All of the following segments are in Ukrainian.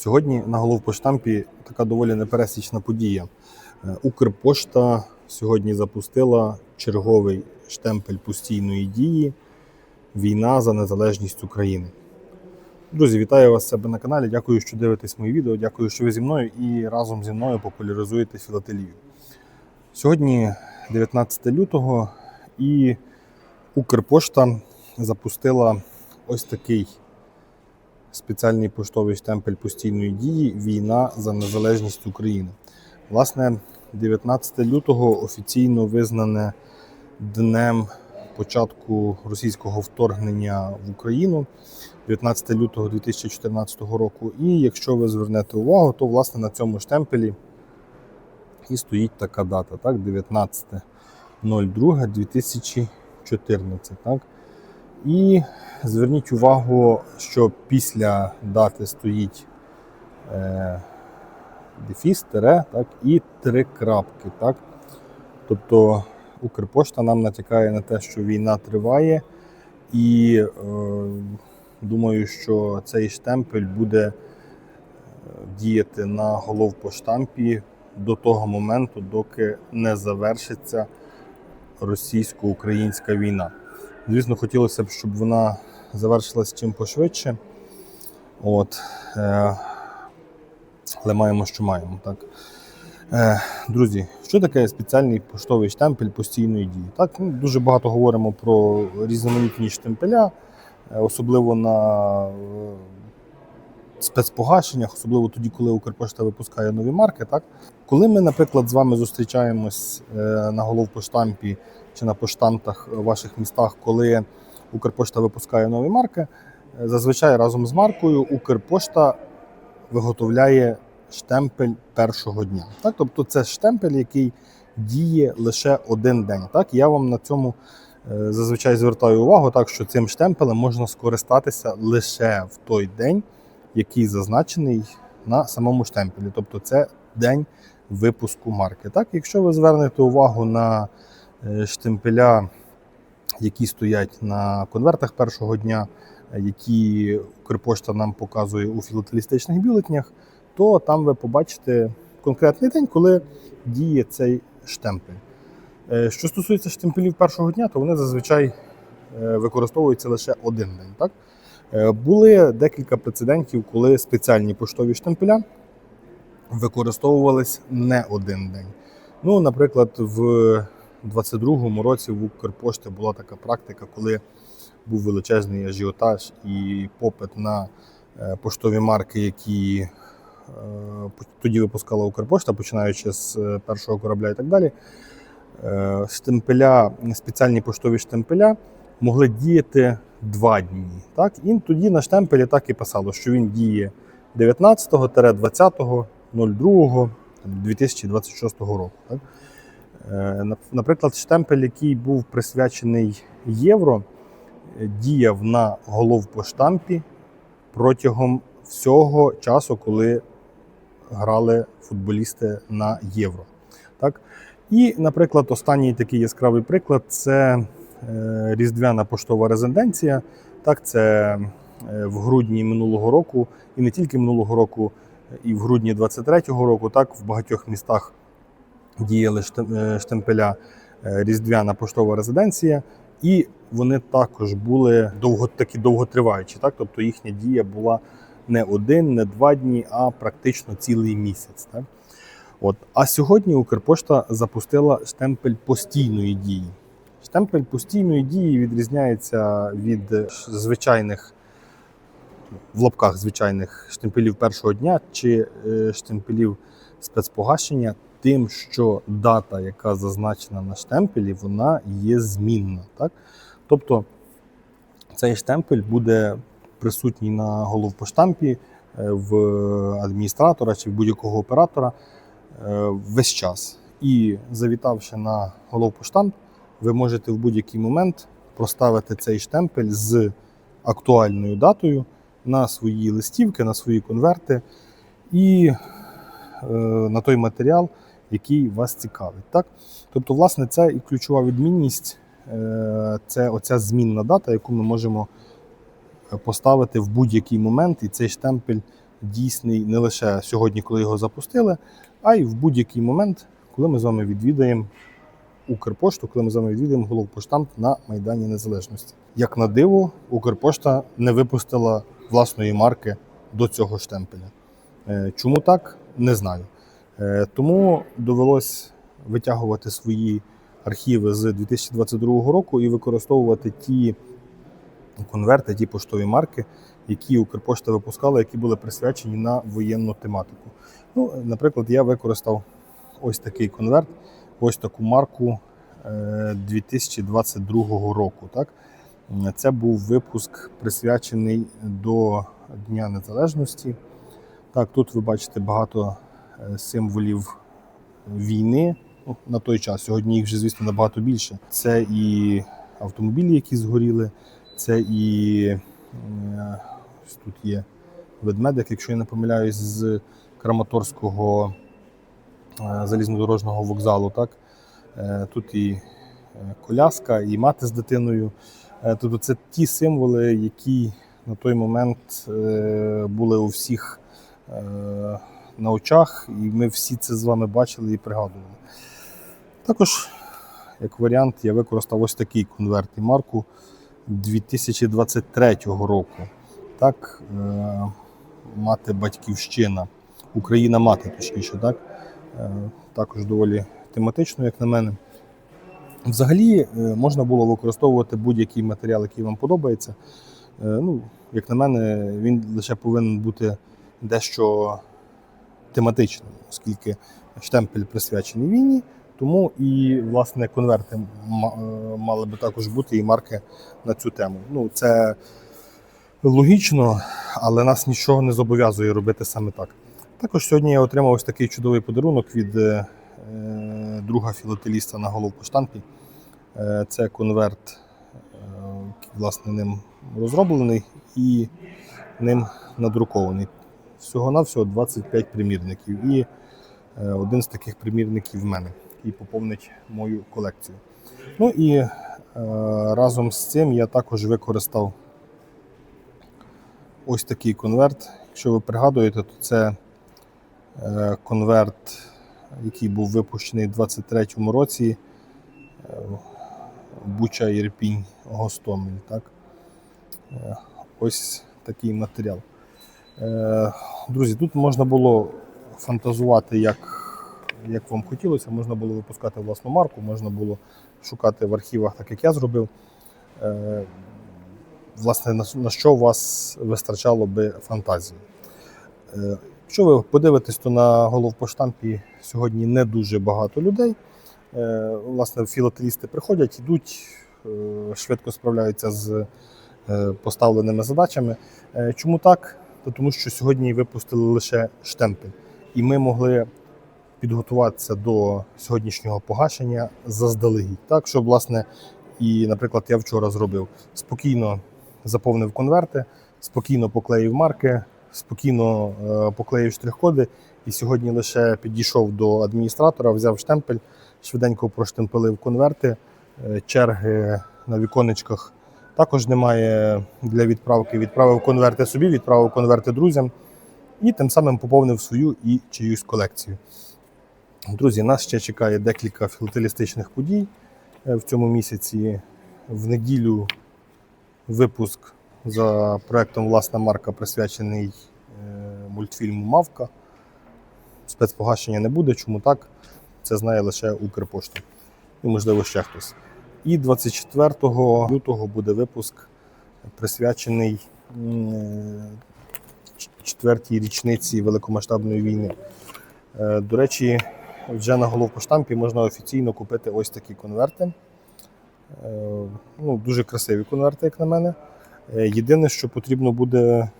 Сьогодні на головпоштампі така доволі непересічна подія. Е, Укрпошта сьогодні запустила черговий штемпель постійної дії Війна за незалежність України. Друзі, вітаю вас себе на каналі. Дякую, що дивитесь мої відео. Дякую, що ви зі мною і разом зі мною популяризуєте філателію. Сьогодні 19 лютого і Укрпошта запустила ось такий спеціальний поштовий штемпель постійної дії Війна за незалежність України. Власне, 19 лютого офіційно визнане днем початку російського вторгнення в Україну 19 лютого 2014 року. І якщо ви звернете увагу, то власне на цьому штемпелі і стоїть така дата, так, 19.02.2014. Так. І зверніть увагу, що після дати стоїть е, дефіс, тире, так, і три крапки. Так. Тобто Укрпошта нам натякає на те, що війна триває, і е, думаю, що цей штемпель буде е, діяти на головпоштампі до того моменту, доки не завершиться російсько-українська війна. Звісно, хотілося б, щоб вона завершилась чим пошвидше. От, е, але маємо, що маємо. Так. Е, друзі, що таке спеціальний поштовий штемпель постійної дії? Так, ну, дуже багато говоримо про різноманітні штемпеля, е, особливо на спецпогашеннях, особливо тоді, коли Укрпошта випускає нові марки. Так? Коли ми, наприклад, з вами зустрічаємось е, на головпоштампі чи на поштамтах в ваших містах, коли Укрпошта випускає нові марки, е, зазвичай разом з маркою Укрпошта виготовляє штемпель першого дня. Так? Тобто це штемпель, який діє лише один день. Так? Я вам на цьому е, зазвичай звертаю увагу, так, що цим штемпелем можна скористатися лише в той день, який зазначений на самому штемпелі. Тобто це день випуску марки. Так? Якщо ви звернете увагу на е, штемпеля, які стоять на конвертах першого дня, е, які Укрпошта нам показує у філателістичних бюлетнях, то там ви побачите конкретний день, коли діє цей штемпель. Е, Що стосується штемпелів першого дня, то вони зазвичай використовуються лише один день. Так? Були декілька прецедентів, коли спеціальні поштові штемпеля використовувались не один день. Ну, наприклад, в 22-му році в Укрпошті була така практика, коли був величезний ажіотаж і попит на е, поштові марки, які е, тоді випускала Укрпошта, починаючи з е, першого корабля і так далі. Штемпеля, спеціальні поштові штемпеля могли діяти два дні. Так? І тоді на штемпелі так і писало, що він діє 19-20.02.2026 року. Так? Е, Наприклад, штемпель, який був присвячений євро, е, діяв на головпоштампі протягом всього часу, коли грали футболісти на євро. Так? І, наприклад, останній такий яскравий приклад це е, Різдвяна поштова резиденція. Так, це е, в грудні минулого року, і не тільки минулого року, і в грудні 23-го року, так, в багатьох містах діяли е, штемпеля е, Різдвяна поштова резиденція, і вони також були довго, такі довготриваючі. Так? Тобто їхня дія була не один, не два дні, а практично цілий місяць. Так? От. А сьогодні Укрпошта запустила штемпель постійної дії. Штемпель постійної дії відрізняється від е, звичайних в лапках звичайних штемпелів першого дня чи е, штемпелів спецпогашення, тим, що дата, яка зазначена на штемпелі, вона є змінна. Так? Тобто цей штемпель буде присутній на головпоштампі е, в адміністратора чи в будь-якого оператора е, весь час. І завітавши на головпоштамп, ви можете в будь-який момент проставити цей штемпель з актуальною датою на свої листівки, на свої конверти і е, на той матеріал, який вас цікавить. Так? Тобто, власне, це і ключова відмінність е, це оця змінна дата, яку ми можемо е, поставити в будь-який момент, і цей штемпель дійсний не лише сьогодні, коли його запустили, а й в будь-який момент, коли ми з вами відвідаємо Укрпошту, коли ми з вами відвідаємо головпоштамт на Майдані Незалежності. Як на диво, Укрпошта не випустила власної марки до цього штемпеля. Е, Чому так? Не знаю. Е, Тому довелось витягувати свої архіви з 2022 року і використовувати ті конверти, ті поштові марки, які Укрпошта випускала, які були присвячені на воєнну тематику. Ну, наприклад, я використав ось такий конверт, ось таку марку е, 2022 року. Так? Це був випуск присвячений до Дня Незалежності. Так, тут ви бачите багато е, символів війни ну, на той час. Сьогодні їх вже, звісно, набагато більше. Це і автомобілі, які згоріли, це і е, ось тут є ведмедик, якщо я не помиляюсь, з Краматорського е, залізнодорожнього вокзалу. Так? Тут і коляска, і мати з дитиною. Е, Тобто це ті символи, які на той момент е, були у всіх е, на очах, і ми всі це з вами бачили і пригадували. Також, як варіант, я використав ось такий конверт і марку 2023 року. Так, мати батьківщина, Україна мати, точніше, так? Також доволі тематично, як на мене. Взагалі е, можна було використовувати будь-який матеріал, який вам подобається. Е, Ну, як на мене, він лише повинен бути дещо тематичним, оскільки штемпель присвячений війні, тому і власне конверти е, мали би також бути і марки на цю тему. Ну, це логічно, але нас нічого не зобов'язує робити саме так. Також сьогодні я отримав ось такий чудовий подарунок від друга філателіста на головку штампі. Е, Це конверт, е, власне, ним розроблений і ним надрукований. Всього-навсього 25 примірників. І е, один з таких примірників в мене, який поповнить мою колекцію. Ну і е, разом з цим я також використав ось такий конверт. Якщо ви пригадуєте, то це е, конверт, який був випущений у 2023 році. е, Буча Ірпінь Гостомель. Так? Е, Ось такий матеріал. Е, Друзі, тут можна було фантазувати, як, як вам хотілося. Можна було випускати власну марку, можна було шукати в архівах, так як я зробив. Власне, на що у вас вистачало би фантазії. Якщо ви подивитесь, то на головпоштампі сьогодні не дуже багато людей. Е, Власне, філателісти приходять, йдуть, е, швидко справляються з е, поставленими задачами. Чому так? Та тому що сьогодні випустили лише штемпель, і ми могли підготуватися до сьогоднішнього погашення заздалегідь. Так, що, власне, і, наприклад, я вчора зробив спокійно заповнив конверти, спокійно поклеїв марки, спокійно е, поклеїв штрих-коди. І сьогодні лише підійшов до адміністратора, взяв штемпель, швиденько проштемпелив конверти, е, черги на віконечках також немає для відправки. Відправив конверти собі, відправив конверти друзям і тим самим поповнив свою і чиюсь колекцію. Друзі, нас ще чекає декілька філателістичних подій е, в цьому місяці. В неділю випуск за проектом Власна марка присвячений е, мультфільму Мавка. Спецпогашення не буде. Чому так? Це знає лише Укрпошта. І, можливо, ще хтось. І 24 лютого буде випуск присвячений е, четвертій річниці великомасштабної війни. Е, До речі, вже на головпоштампі можна офіційно купити ось такі конверти. Ну, дуже красиві конверти, як на мене. Е, Єдине, що потрібно буде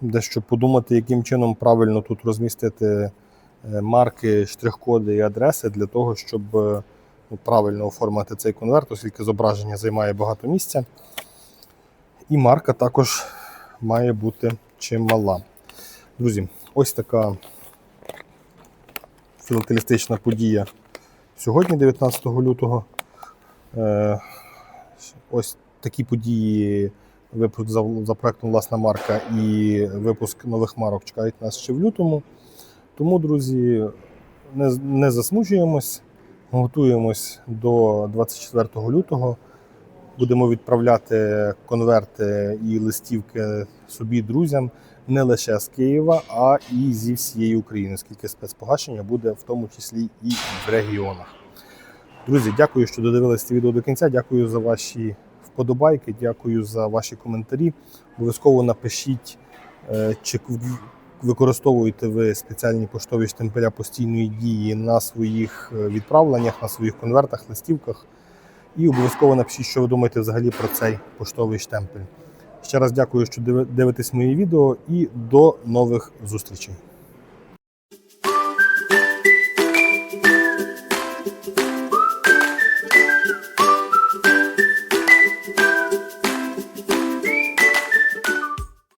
дещо подумати, яким чином правильно тут розмістити е, марки, штрих-коди і адреси для того, щоб е, ну, правильно оформити цей конверт, оскільки зображення займає багато місця. І марка також має бути чимала. Друзі, ось така філателістична подія сьогодні, 19 лютого. Ось такі події випуск за, проектом власна марка і випуск нових марок чекають нас ще в лютому. Тому, друзі, не, не засмучуємось, готуємось до 24 лютого. Будемо відправляти конверти і листівки собі, друзям, не лише з Києва, а і зі всієї України, оскільки спецпогашення буде в тому числі і в регіонах. Друзі, дякую, що додивились це відео до кінця. Дякую за ваші вподобайки, дякую за ваші коментарі. Обов'язково напишіть, е, чи використовуєте ви спеціальні поштові штемпеля постійної дії на своїх е, відправленнях, на своїх конвертах, листівках. І обов'язково напишіть, що ви думаєте взагалі про цей поштовий штемпель. Ще раз дякую, що диви- дивитесь мої відео, і до нових зустрічей.